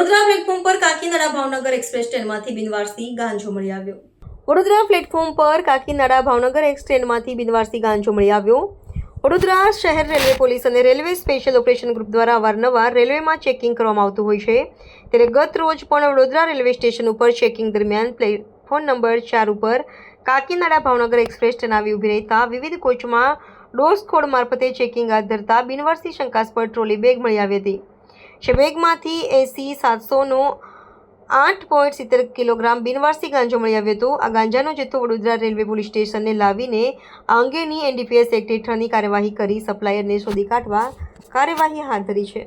Vadodara platform પર Kakinada Bhavnagar express ટ્રેનમાંથી બિનવારસી ગાંજો મળી આવ્યો. વડોદરા પ્લેટફોર્મ પર કાકીનાડા ભાવનગર એક્સ ટ્રેનમાંથી બિનવારસી ગાંજો મળી આવ્યો. વડોદરા શહેર રેલવે પોલીસ અને રેલવે સ્પેશિયલ ઓપરેશન ગ્રુપ દ્વારા અવારનવાર રેલવેમાં ચેકિંગ કરવામાં આવતું હોય છે. ત્યારે ગત રોજ પણ વડોદરા રેલવે સ્ટેશન ઉપર ચેકિંગ દરમિયાન પ્લેટફોર્મ નંબર ચાર ઉપર કાકીનાડા ભાવનગર એક્સપ્રેસ ટ્રેન આવી ઊભી રહેતા વિવિધ કોચમાં ડોર્સ કોડ મારફતે ચેકિંગ હાથ ધરતા બિનવારસી શંકાસ્પદ ટ્રોલી બેગ મળી આવી હતી. જે બેગમાંથી એસી સાતસોનો આઠ પોઈન્ટ સિત્તેર કિલોગ્રામ બિનવારસી ગાંજો મળી આવ્યો હતો. આ ગાંજાનો જથ્થો વડોદરા રેલવે પોલીસ સ્ટેશનને લાવીને આ અંગેની એનડીપીએસ એક્ટ હેઠળની કાર્યવાહી કરી સપ્લાયરને શોધી કાઢવા કાર્યવાહી હાથ ધરી છે.